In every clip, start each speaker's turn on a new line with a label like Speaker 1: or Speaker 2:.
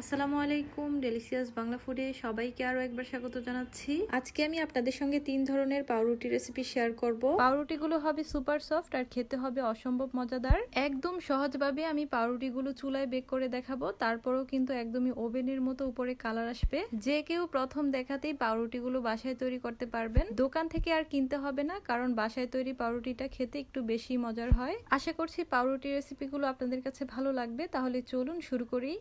Speaker 1: আসসালামু আলাইকুম ডেলিসিয়াস বাংলা ফুডে সবাইকে আরও একবার স্বাগত জানাচ্ছি। আজকে আমি আপনাদের সঙ্গে তিন ধরনের পাউরুটি রেসিপি শেয়ার করব। পাউরুটিগুলো হবে সুপার সফট আর খেতে হবে অসম্ভব মজাদার। একদম সহজভাবে আমি পাউরুটিগুলো চুলায় বেক করে দেখাবো, তারপরেও কিন্তু একদমই ওভেনের মতো উপরে কালার আসবে। যে কেউ প্রথম দেখাতেই পাউরুটিগুলো বাসায় তৈরি করতে পারবেন। দোকান থেকে আর কিনতে হবে না, কারণ বাসায় তৈরি পাউরুটিটা খেতে একটু বেশি মজার হয়। আশা করছি পাউরুটি রেসিপিগুলো আপনাদের কাছে ভালো লাগবে, তাহলে চলুন শুরু করি।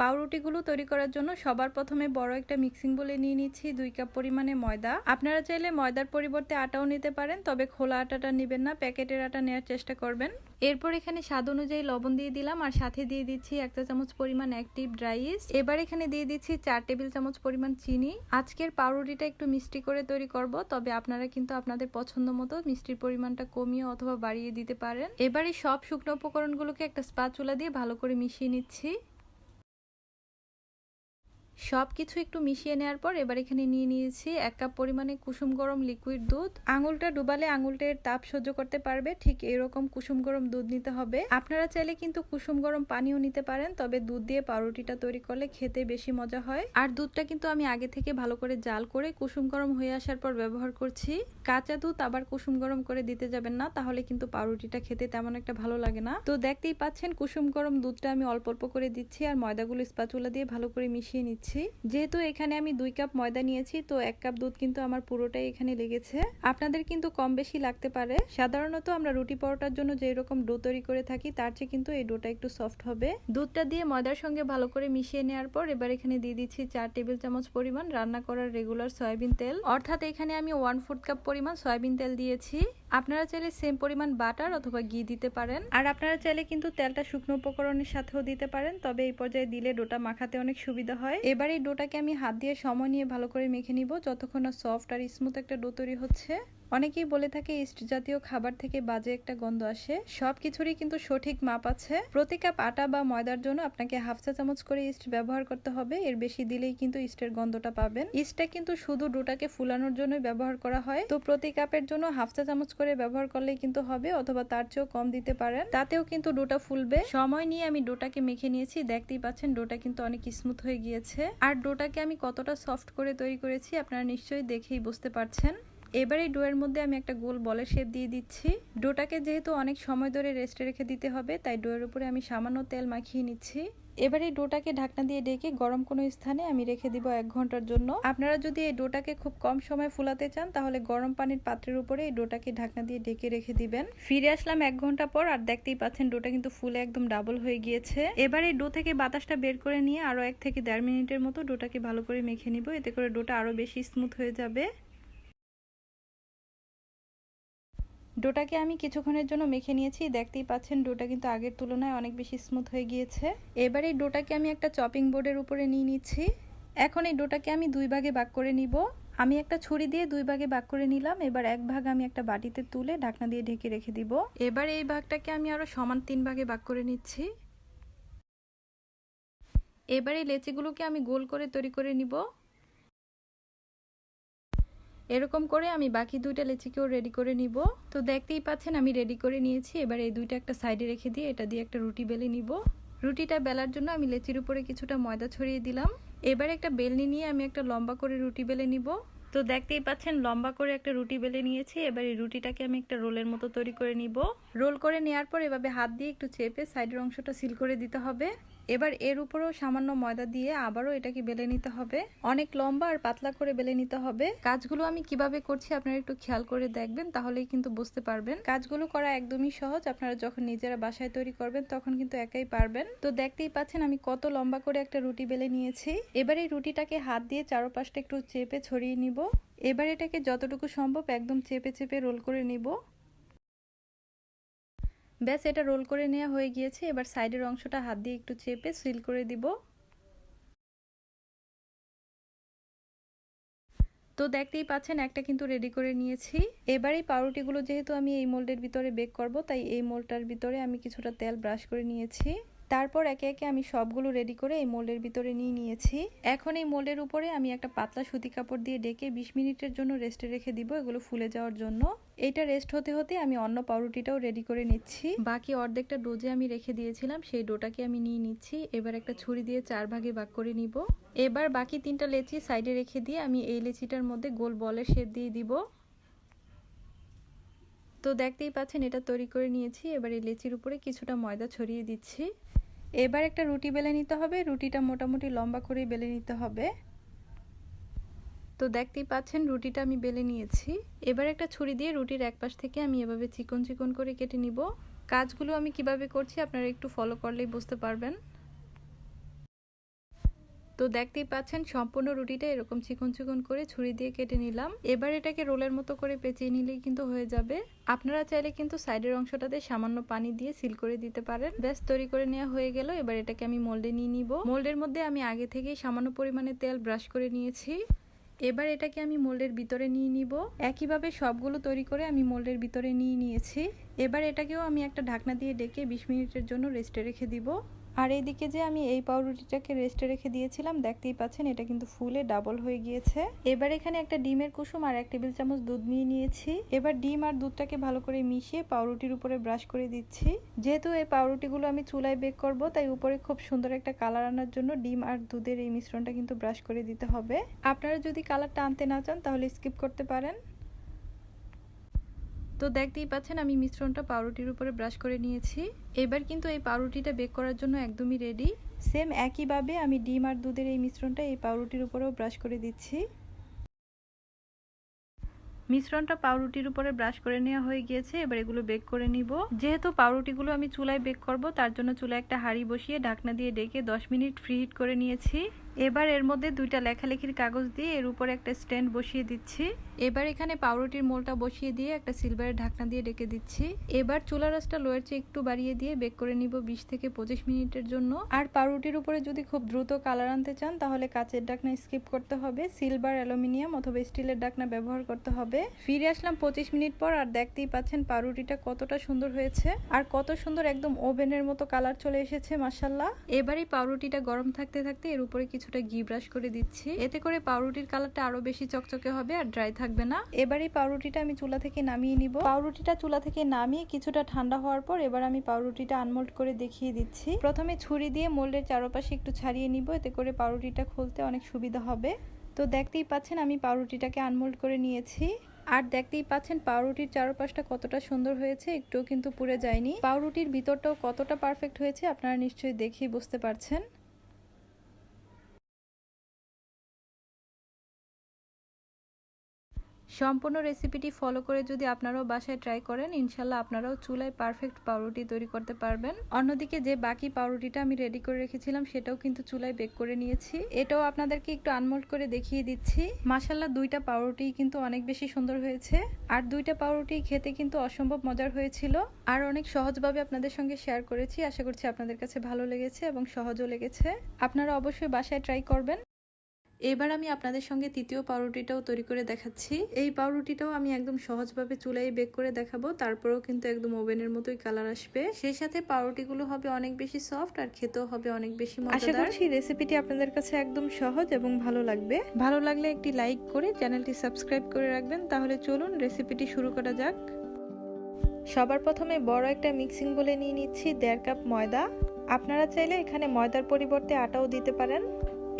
Speaker 1: পাউরুটিগুলো তৈরি করার জন্য সবার প্রথমে বড় একটা মিক্সিং বলে নিয়ে নিচ্ছি, দুই কাপ পরিমাণে ময়দা। আপনারা চাইলে ময়দার পরিবর্তে আটাও নিতে পারেন, তবে খোলা আটাটা নেবেন না, প্যাকেটের আটা নেওয়ার চেষ্টা করবেন। এরপর এখানে স্বাদ অনুযায়ী লবণ দিয়ে দিলাম, আর সাথে দিয়ে দিচ্ছি একটা চামচ পরিমাণ অ্যাক্টিভ ড্রাই ইস্ট এবার এখানে দিয়ে দিচ্ছি চার টেবিল চামচ পরিমাণ চিনি। আজকের পাউরুটিটা একটু মিষ্টি করে তৈরি করব, তবে আপনারা কিন্তু আপনাদের পছন্দ মতো মিষ্টির পরিমাণটা কমিয়ে অথবা বাড়িয়ে দিতে পারেন। এবারে সব শুকনো উপকরণগুলোকে একটা স্পা চুলা দিয়ে ভালো করে মিশিয়ে নিচ্ছি। সব কিছু একটু মিশিয়ে নেওয়ার পর এবার এখানে নিয়ে নিয়েছি এক কাপ পরিমাণে কুসুম গরম লিকুইড দুধ। আঙুলটা ডুবালে আঙুলটার তাপ সহ্য করতে পারবে, ঠিক এরকম কুসুম গরম দুধ নিতে হবে। আপনারা চাইলে কিন্তু কুসুম গরম পানিও নিতে পারেন, তবে দুধ দিয়ে পাউরুটিটা তৈরি করলে খেতে বেশি মজা হয়। আর দুধটা কিন্তু আমি আগে থেকে ভালো করে জাল করে কুসুম গরম হয়ে আসার পর ব্যবহার করছি। কাঁচা দুধ আবার কুসুম গরম করে দিতে যাবেন না, তাহলে কিন্তু পাউরুটিটা খেতে তেমন একটা ভালো লাগে না। তো দেখতেই পাচ্ছেন, কুসুম গরম দুধটা আমি অল্প অল্প করে দিচ্ছি, আর ময়দাগুলো স্পাচুলা দিয়ে ভালো করে মিশিয়ে নিচ্ছি। নিচ্ছি যেহেতু এখানে আমি দুই কাপ ময়দা নিয়েছি, তো এক কাপ দুধ কিন্তু আমার পুরোটাই এখানে লেগেছে। আপনাদের কিন্তু কম বেশি লাগতে পারে। সাধারণত আমরা রুটি পরোটার জন্য যে রকম ডো তৈরি করে থাকি, তার চেয়ে কিন্তু এই ডোটা একটু সফট হবে। দুধটা দিয়ে ময়দার সঙ্গে ভালো করে মিশিয়ে নেওয়ার পর এবার এখানে দিয়ে দিচ্ছি চার টেবিল চামচ পরিমাণ রান্না করার রেগুলার সয়াবিন তেল। অর্থাৎ এখানে আমি ওয়ান ফোর্থ কাপ পরিমাণ সয়াবিন তেল দিয়েছি। আপনারা চাইলে সেম পরিমাণ বাটার অথবা ঘি দিতে পারেন। আর আপনারা চাইলে কিন্তু তেলটা শুকনো উপকরণের সাথেও দিতে পারেন তবে এই পর্যায়ে দিলে ডোটা মাখাতে অনেক সুবিধা হয়। এবার এই ডোটাকে আমি হাত দিয়ে সময় নিয়ে ভালো করে মেখে নিব যতক্ষণ না সফট আর স্মুথ একটা ডো তৈরি হচ্ছে। অনেকেই বলে থাকে, ইস্ট জাতীয় খাবার থেকে বাজে একটা গন্ধ আসে। সব কিছুরই কিন্তু সঠিক মাপ আছে। প্রতি কাপ আটা বা ময়দার জন্য আপনাকে হাফ চা চামচ করে ইস্ট ব্যবহার করতে হবে। এর বেশি দিলেই কিন্তু ইস্টের গন্ধটা পাবেন। ইস্টটা কিন্তু শুধু ডোটাকে ফুলানোর জন্যই ব্যবহার করা হয়। তো প্রতি কাপের জন্য হাফ চা চামচ করে ব্যবহার করলেই কিন্তু হবে, অথবা তার চেয়েও কম দিতে পারেন। তাতেও কিন্তু ডোটা ফুলবে। সময় নিয়ে আমি ডোটাকে মেখে নিয়েছি। দেখতেই পাচ্ছেন, ডোটা কিন্তু অনেক স্মুথ হয়ে গিয়েছে। আর ডোটাকে আমি কতটা সফট করে তৈরি করেছি, আপনারা নিশ্চয়ই দেখেই বুঝতে পারছেন। এবার এই ডোয়ের মধ্যে আমি একটা গোল বলের শেপ দিয়ে দিচ্ছি। ডোটাকে যেহেতু অনেক সময় ধরে রেস্টে রেখে দিতে হবে, তাই ডোয়ের উপরে আমি সামান্য তেল মাখিয়ে নিচ্ছি। এবার এই ডোটাকে ঢাকনা দিয়ে ডেকে গরম কোনো স্থানে আমি রেখে দিব এক ঘণ্টার জন্য। আপনারা যদি এই ডোটাকে খুব কম সময় ফুলাতে চান, তাহলে গরম পানির পাত্রের উপরে এই ডোটাকে ঢাকনা দিয়ে ডেকে রেখে দিবেন। ফিরে আসলাম এক ঘণ্টা পর, আর দেখতেই পাচ্ছেন ডোটা কিন্তু ফুলে একদম ডাবল হয়ে গিয়েছে। এবার এই ডো থেকে বাতাসটা বের করে নিয়ে আরও এক থেকে দেড় মিনিটের মতো ডোটাকে ভালো করে মেখে নিব, এতে করে ডোটা আরও বেশি স্মুথ হয়ে যাবে। ডোটাকে আমি কিছুক্ষণের জন্য মেখে নিয়েছি। দেখতেই পাচ্ছেন ডোটা কিন্তু আগের তুলনায় অনেক বেশি স্মুথ হয়ে গিয়েছে। এবার এই ডোটাকে আমি একটা চপিং বোর্ডের উপরে নিয়ে নিচ্ছি। এখন এই ডোটাকে আমি দুই ভাগে ভাগ করে নিব। আমি একটা ছুরি দিয়ে দুই ভাগে ভাগ করে নিলাম। এবার এক ভাগ আমি একটা বাটিতে তুলে ঢাকনা দিয়ে ঢেকে রেখে দিব। এবার এই ভাগটাকে আমি আরও সমান তিন ভাগে ভাগ করে নিচ্ছি। এবার এই লেচিগুলোকে আমি গোল করে তৈরি করে নিব। এরকম করে আমি বাকি দুইটা লেচিকেও রেডি করে নিব। তো দেখতেই পাচ্ছেন আমি রেডি করে নিয়েছি। এবার এই দুইটা একটা সাইডে রেখে দিয়ে এটা দিয়ে একটা রুটি বেলে নিব। রুটিটা বেলার জন্য আমি লেচির উপরে কিছুটা ময়দা ছড়িয়ে দিলাম। এবার একটা বেলনি নিয়ে আমি একটা লম্বা করে রুটি বেলে নিব। তো দেখতেই পাচ্ছেন লম্বা করে একটা রুটি বেলে নিয়েছি। এবার এই রুটিটাকে আমি একটা রোলের মতো তৈরি করে নিব। রোল করে নেওয়ার পর এভাবে হাত দিয়ে একটু চেপে সাইডের অংশটা সিল করে দিতে হবে। এবার এর উপরেও সামান্য ময়দা দিয়ে আবারও এটাকে বেলে নিতে হবে। অনেক লম্বা আর পাতলা করে বেলে নিতে হবে। কাজগুলো আমি কীভাবে করছি আপনারা একটু খেয়াল করে দেখবেন, তাহলেই কিন্তু বুঝতে পারবেন। কাজগুলো করা একদমই সহজ, আপনারা যখন নিজেরা বাসায় তৈরি করবেন তখন কিন্তু একাই পারবেন। তো দেখতেই পাচ্ছেন আমি কত লম্বা করে একটা রুটি বেলে নিয়েছি। এবার এই রুটিটাকে হাত দিয়ে চারোপাশটা একটু চেপে ছড়িয়ে নিব। এবার এটাকে যতটুকু সম্ভব একদম চেপে চেপে রোল করে নিব। ব্যাস, এটা রোল করে নেওয়া হয়ে গিয়েছে। এবার সাইডের অংশটা হাত দিয়ে একটু চেপে সিল করে দিব। তো দেখতেই পাচ্ছেন, একটা কিন্তু রেডি করে নিয়েছি। এবার এই পাউরুটিগুলো যেহেতু আমি এই মোল্ডের ভিতরে বেক করব, তাই এই মোল্ডটার ভিতরে আমি কিছুটা তেল ব্রাশ করে নিয়েছি। তারপর একে একে আমি সবগুলো রেডি করে এই মোল্ডের ভিতরে নিয়ে নিয়েছি। এখন এই মোল্ডের উপরে আমি একটা পাতলা সুতি কাপড় দিয়ে ডেকে বিশ মিনিটের জন্য রেস্টে রেখে দিব, এগুলো ফুলে যাওয়ার জন্য। এটা রেস্ট হতে হতে আমি অন্য পাউরুটিটাও রেডি করে নিচ্ছি। বাকি অর্ধেকটা ডোজে আমি রেখে দিয়েছিলাম সেই ডোটাকে আমি নিয়ে নিচ্ছি। এবার একটা ছুরি দিয়ে চার ভাগে ভাগ করে নিব। এবার বাকি তিনটা লেচি সাইডে রেখে দিয়ে আমি এই লেচিটার মধ্যে গোল বলের শেপ দিয়ে দিব। তো দেখতেই পাচ্ছেন এটা তৈরি করে নিয়েছি। এবার এই লেচির উপরে কিছুটা ময়দা ছড়িয়ে দিচ্ছি। এবার একটা রুটি বেলে নিতে হবে। রুটিটা মোটামুটি লম্বা করে বেলে নিতে হবে। তো দেখতেই পাচ্ছেন, রুটিটা আমি বেলে নিয়েছি। এবার একটা ছুরি দিয়ে রুটির এক পাশ থেকে আমি এভাবে চিকন চিকন করে কেটে নিব। কাজগুলো আমি কীভাবে করছি আপনারা একটু ফলো করলেই বুঝতে পারবেন। তো দেখতেই পাচ্ছেন, সম্পূর্ণ রুটিটা এরকম চিকন চিকন করে ছুরি দিয়ে কেটে নিলাম। এবার এটাকে রোলের মতো করে পেঁচিয়ে নিলেই কিন্তু হয়ে যাবে। আপনারা চাইলে কিন্তু সাইডের অংশটাতে সামান্য পানি দিয়ে সিল করে দিতে পারেন। ব্যাস, তৈরি করে নেওয়া হয়ে গেল। এবার এটাকে আমি মোল্ডে নিয়ে নিব। মোল্ডের মধ্যে আমি আগে থেকেই সামান্য পরিমাণে তেল ব্রাশ করে নিয়েছি। এবার এটাকে আমি মোল্ডের ভিতরে নিয়ে নিব। একইভাবে সবগুলো তৈরি করে আমি মোল্ডের ভিতরে নিয়ে নিয়েছি। এবার এটাকেও আমি একটা ঢাকনা দিয়ে ডেকে বিশ মিনিটের জন্য রেস্টে রেখে দিব। আর এইদিকে যে আমি এই পাউরুটিটাকে রেস্টে রেখে দিয়েছিলাম, দেখতেই পাচ্ছেন এটা কিন্তু ফুলে ডাবল হয়ে গিয়েছে। এবার এখানে একটা ডিমের কুসুম আর এক টেবিল চামচ দুধ নিয়ে নিয়েছি। এবার ডিম আর দুধটাকে ভালো করে মিশিয়ে পাউরুটির উপরে ব্রাশ করে দিচ্ছি। যেহেতু এই পাউরুটিগুলো আমি চুলায় বেক করব, তাই উপরে খুব সুন্দর একটা কালার আনার জন্য ডিম আর দুধের এই মিশ্রণটা কিন্তু ব্রাশ করে দিতে হবে। আপনারা যদি কালারটা আনতে না চান, তাহলে স্কিপ করতে পারেন। তো দেখতেই পাচ্ছেন আমি মিশ্রণটা পাউরুটির উপরে ব্রাশ করে নিয়েছি। এবার কিন্তু এই পাউরুটিটা বেক করার জন্য একদমই রেডি সেম একইভাবে আমি ডিম আর দুধের এই মিশ্রণটা এই পাউরুটির উপরেও ব্রাশ করে দিচ্ছি। মিশ্রণটা পাউরুটির উপরে ব্রাশ করে নেওয়া হয়ে গিয়েছে, এবার এগুলো বেক করে নিব। যেহেতু পাউরুটিগুলো আমি চুলায় বেক করব, তার জন্য চুলায় একটা হাঁড়ি বসিয়ে ঢাকনা দিয়ে ডেকে 10 মিনিট ফ্রি হিট করে নিয়েছি। এবার এর মধ্যে দুইটা লেখালেখির কাগজ দিয়ে এর উপরে একটা স্ট্যান্ড বসিয়ে দিচ্ছি। এবার এখানে পাউরুটির মোলটা বসিয়ে দিয়ে একটা সিলভারের ঢাকনা দিয়ে ডেকে দিচ্ছি। এবার চুলা রাসটা লোয়ের চেয়ে একটু বাড়িয়ে দিয়ে বেক করে নিব বিশ থেকে পঁচিশ মিনিটের জন্য। আর পাউরুটির উপরে যদি খুব দ্রুত কালার আনতে চান, তাহলে কাচের ডাকনা স্কিপ করতে হবে, সিলভার, অ্যালুমিনিয়াম অথবা স্টিলের ডাকনা ব্যবহার করতে হবে। ফিরে আসলাম পঁচিশ মিনিট পর আর দেখতেই পাচ্ছেন পাউরুটিটা কতটা সুন্দর হয়েছে আর কত সুন্দর একদম ওভেনের মতো কালার চলে এসেছে মাসাল্লাহ এবারই পাউরুটিটা গরম থাকতে থাকতে এর উপরে কিছুটা ঘি ব্রাশ করে দিচ্ছি। এতে করে পাউরুটির কালারটা আরও বেশি চকচকে হবে আর ড্রাই থাকবে না। এবারই পাউরুটিটা আমি চুলা থেকে নামিয়ে নিব। পাউরুটিটা চুলা থেকে নামিয়ে কিছুটা ঠান্ডা হওয়ার পর এবার আমি পাউরুটিটা আনমোল্ড করে দেখিয়ে দিচ্ছি। প্রথমে ছুরি দিয়ে মোল্ডের চারপাশে একটু ছাড়িয়ে নিব, এতে করে পাউরুটিটা খুলতে অনেক সুবিধা হবে। তো দেখতেই পাচ্ছেন আমি পাউরুটিটাকে আনমোল্ড করে নিয়েছি। আর দেখতেই পাচ্ছেন পাউরুটির চারপাশটা কতটা সুন্দর হয়েছে, একটুও কিন্তু পুড়ে যায়নি। পাউরুটির ভিতরটাও কতটা পারফেক্ট হয়েছে, আপনারা নিশ্চয়ই দেখেই বুঝতে পারছেন। সম্পূর্ণ রেসিপিটি ফলো করে যদি আপনারাও বাসায় ট্রাই করেন, ইনশাল্লাহ আপনারাও চুলায় পারফেক্ট পাউরুটি তৈরি করতে পারবেন। অন্যদিকে যে বাকি পাউরুটিটা আমি রেডি করে রেখেছিলাম, সেটাও কিন্তু চুলায় বেক করে নিয়েছি। এটাও আপনাদেরকে একটু আনমোল্ড করে দেখিয়ে দিচ্ছি। মাসাল্লাহ দুইটা পাউরুটি কিন্তু অনেক বেশি সুন্দর হয়েছে। আর দুইটা পাউরুটি খেতে কিন্তু অসম্ভব মজার হয়েছিল। আর অনেক সহজভাবে আপনাদের সঙ্গে শেয়ার করেছি। আশা করছি আপনাদের কাছে ভালো লেগেছে এবং সহজও লেগেছে। আপনারা অবশ্যই বাসায় ট্রাই করবেন। এবার আমি আপনাদের সঙ্গে তৃতীয় পাউরুটিটাও তৈরি করে দেখাচ্ছি। এই পাউরুটিটাও আমি একদম সহজভাবে চুলায় বেক করে দেখাবো তারপরেও কিন্তু একদম ওভেনের মতোই কালার আসবে। সেই সাথে পাউরুটিগুলো হবে অনেক বেশি সফট আর খেতেও হবে অনেক বেশি আশা করছি রেসিপিটি আপনাদের কাছে একদম সহজ এবং ভালো লাগবে। ভালো লাগলে একটি লাইক করে চ্যানেলটি সাবস্ক্রাইব করে রাখবেন। তাহলে চলুন রেসিপিটি শুরু করা যাক। সবার প্রথমে বড় একটা মিক্সিং বলে নিয়ে নিচ্ছি দেড় কাপ ময়দা। আপনারা চাইলে এখানে ময়দার পরিবর্তে আটাও দিতে পারেন।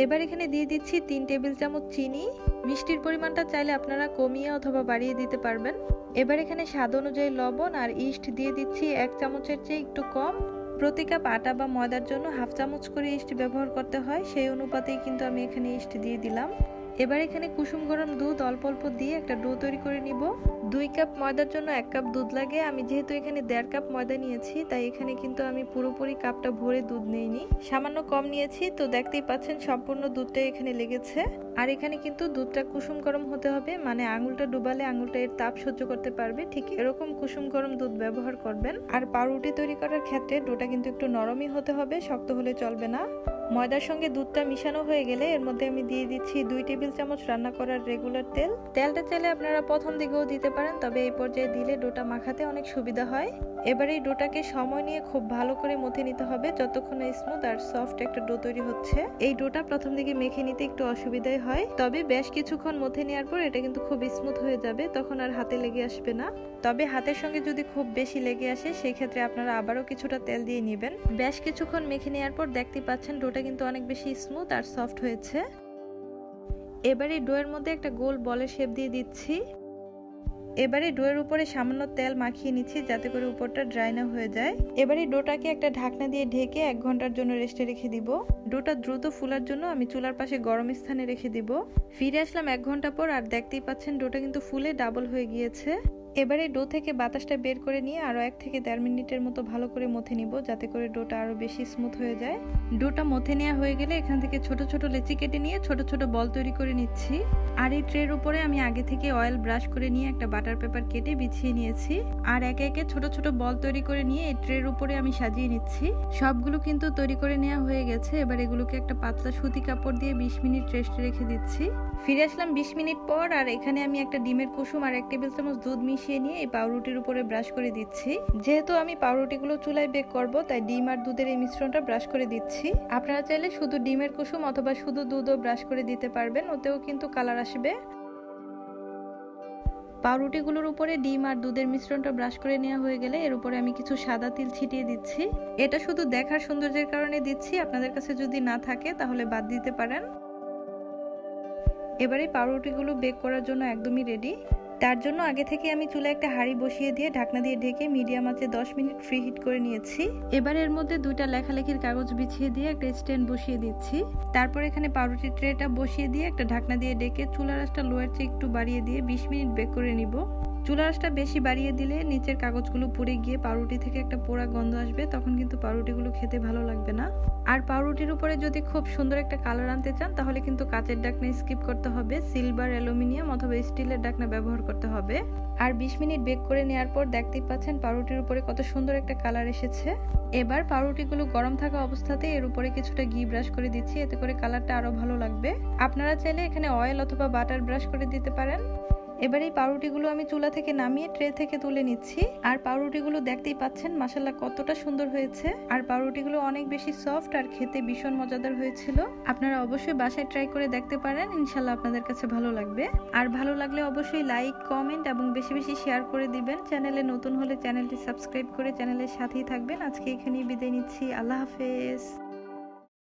Speaker 1: এবার এখানে দিয়ে দিচ্ছি তিন টেবিল চামচ চিনি। মিষ্টির পরিমাণটা চাইলে আপনারা কমিয়ে অথবা বাড়িয়ে দিতে পারবেন। এবার এখানে স্বাদ অনুযায়ী লবণ আর ইস্ট দিয়ে দিচ্ছি এক চামচের চেয়ে একটু কম। প্রতি কাপ আটা বা ময়দার জন্য হাফ চামচ করে ইস্ট ব্যবহার করতে হয়। সেই অনুপাতেই কিন্তু আমি এখানে ইস্ট দিয়ে দিলাম। এবার এখানে কুসুম গরম দুধ অল্প অল্প দিয়ে একটা ডো তৈরি করে নিব। দুই কাপ ময়দার জন্য এক কাপ দুধ লাগে। আমি যেহেতু এখানে দেড় কাপ ময়দা নিয়েছি, তাই এখানে কিন্তু আমি পুরোপুরি কাপটা ভরে দুধ নেইনি। সামান্য কম নিয়েছি, তো দেখতেই পাচ্ছেন সম্পূর্ণ দুধটাই এখানে লেগেছে। আর এখানে কিন্তু দুধটা কুসুম গরম হতে হবে মানে আঙুলটা ডুবালে আঙুলটা এর তাপ সহ্য করতে পারবে। ঠিক এরকম কুসুম গরম দুধ ব্যবহার করবেন। আর পাউরুটি তৈরি করার ক্ষেত্রে ডোটা কিন্তু একটু নরমই হতে হবে, শক্ত হলে চলবে না। ময়দার সঙ্গে দুধটা মিশানো হয়ে গেলে এর মধ্যে আমি দিয়ে দিচ্ছি দুই টেবিল চামচ রান্না করার রেগুলার তেল। তেলটা চাইলে আপনারা প্রথম দিকেও দিতে পারেন, তবে এই পর্যায়ে দিলে ডোটা মাখাতে অনেক সুবিধা হয়। এবার এই ডোটাকে সময় নিয়ে খুব ভালো করে মথে নিতে হবে, যতক্ষণ স্মুথ আর সফট একটা ডো তৈরি হচ্ছে। এই ডোটা প্রথম দিকে মেখে নিতে একটু অসুবিধাই হয়, তবে বেশ কিছুক্ষণ মথে নেওয়ার পর এটা কিন্তু খুব স্মুথ হয়ে যাবে, তখন আর হাতে লেগে আসবে না। তবে হাতের সঙ্গে যদি খুব বেশি লেগে আসে সেই ক্ষেত্রে আপনারা আবারও কিছুটা তেল দিয়ে নেবেন। বেশ কিছুক্ষণ মেখে নেওয়ার পর দেখতে পাচ্ছেন ডোটা কিন্তু অনেক বেশি স্মুথ আর সফট হয়েছে। এবারে ডোয়ের মধ্যে একটা গোল বলের শেপ দিয়ে দিচ্ছি। এবারে ডোয়ের উপরে সামান্য তেল মাখিয়ে নিচ্ছি যাতে করে উপরটা ড্রাই না হয়ে যায়। এবারে ডোটাকে একটা ঢাকনা দিয়ে ঢেকে এক ঘণ্টার জন্য রেস্টে রেখে দিব। ডোটা দ্রুত ফুলার জন্য আমি চুলার পাশে গরম স্থানে রেখে দিব। ফিরে আসলাম এক ঘণ্টা পর আর দেখতেই পাচ্ছেন ডোটা কিন্তু ফুলে ডাবল হয়ে গিয়েছে। এবারে ডো থেকে বাতাসটা বের করে নিয়ে আরও এক থেকে দেড় মিনিটের মতো ভালো করে মথে নিব, যাতে করে ডোটা আরও বেশি স্মুথ হয়ে যায়। ডোটা মথে নেওয়া হয়ে গেলে এখান থেকে ছোট ছোট লেচি কেটে নিয়ে ছোট ছোট বল তৈরি করে নিচ্ছি। আর এই ট্রের উপরে আমি আগে থেকে অয়েল ব্রাশ করে নিয়ে একটা বাটার পেপার কেটে বিছিয়ে নিয়েছি। আর একে একে ছোট ছোট বল তৈরি করে নিয়ে এই ট্রের উপরে আমি সাজিয়ে নিচ্ছি। সবগুলো কিন্তু তৈরি করে নেওয়া হয়ে গেছে। এবার এগুলোকে একটা পাতলা সুতি কাপড় দিয়ে বিশ মিনিট রেস্টে রেখে দিচ্ছি। ফিরে আসলাম বিশ মিনিট পর, আর এখানে আমি একটা ডিমের কুসুম আর এক টেবিল চামচ দুধ মিশিয়ে নিয়ে এই পাউরুটির উপরে ব্রাশ করে দিচ্ছি। যেহেতু আমি পাউরুটিগুলো চুলায় বেক করব, তাই ডিম আর দুধের এই মিশ্রণটা ব্রাশ করে দিচ্ছি। আপনারা চাইলে শুধু ডিমের কুসুম অথবা শুধু দুধও ব্রাশ করে দিতে পারবেন, ওতেও কিন্তু কালার আসবে। পাউরুটিগুলোর উপরে ডিম আর দুধের মিশ্রণটা ব্রাশ করে নেওয়া হয়ে গেলে এর উপরে আমি কিছু সাদা তিল ছিটিয়ে দিচ্ছি। এটা শুধু দেখার সৌন্দর্যের কারণে দিচ্ছি, আপনাদের কাছে যদি না থাকে তাহলে বাদ দিতে পারেন। এবারে পাউরুটিগুলো বেক করার জন্য একদমই রেডি তার জন্য আগে থেকে আমি চুলে একটা হাঁড়ি বসিয়ে দিয়ে ঢাকনা দিয়ে ঢেকে মিডিয়াম আঁচে দশ মিনিট ফ্রি হিট করে নিয়েছি। এবার এর মধ্যে দুইটা লেখালেখির কাগজ বিছিয়ে দিয়ে একটা স্ট্যান্ড বসিয়ে দিচ্ছি। তারপর এখানে পাউরুটি ট্রেটা বসিয়ে দিয়ে একটা ঢাকনা দিয়ে ডেকে চুলার আঁচটা লোয়ার চেয়ে একটু বাড়িয়ে দিয়ে বিশ মিনিট বেক করে নিব। চুলার আঁচটা বেশি বাড়িয়ে দিলে নিচের কাগজগুলো পুড়ে গিয়ে পাউরুটি থেকে একটা পোড়া গন্ধ আসবে, তখন কিন্তু পাউরুটিগুলো খেতে ভালো লাগবে না। আর পাউরুটির উপরে যদি খুব সুন্দর একটা কালার আনতে চান, তাহলে কিন্তু কাচের ডাকনা স্কিপ করতে হবে, সিলভার, অ্যালুমিনিয়াম অথবা স্টিলের ডাকনা ব্যবহার করতে হবে। আর বিশ মিনিট বেক করে নেওয়ার পর দেখতেই পাচ্ছেন পাউরুটির উপরে কত সুন্দর একটা কালার এসেছে। এবার পাউরুটিগুলো গরম থাকা অবস্থাতে এর উপরে কিছুটা ঘি ব্রাশ করে দিচ্ছি, এতে করে কালারটা আরও ভালো লাগবে। আপনারা চাইলে এখানে অয়েল অথবা বাটার ব্রাশ করে দিতে পারেন। এবার এই পাউরুটিগুলো আমি চুলা থেকে নামিয়ে ট্রে থেকে তুলে নিচ্ছি। আর পাউরুটিগুলো দেখতেই পাচ্ছেন মাসাল্লাহ কতটা সুন্দর হয়েছে। আর পাউরুটিগুলো অনেক বেশি সফট আর খেতে ভীষণ মজাদার হয়েছিল। আপনারা অবশ্যই বাসায় ট্রাই করে দেখতে পারেন ইনশাল্লাহ আপনাদের কাছে ভালো লাগবে। আর ভালো লাগলে অবশ্যই লাইক, কমেন্ট এবং বেশি বেশি শেয়ার করে দিবেন। চ্যানেলে নতুন হলে চ্যানেলটি সাবস্ক্রাইব করে চ্যানেলের সাথেই থাকবেন। আজকে এখানেই বিদায় নিচ্ছি। আল্লাহ হাফেজ।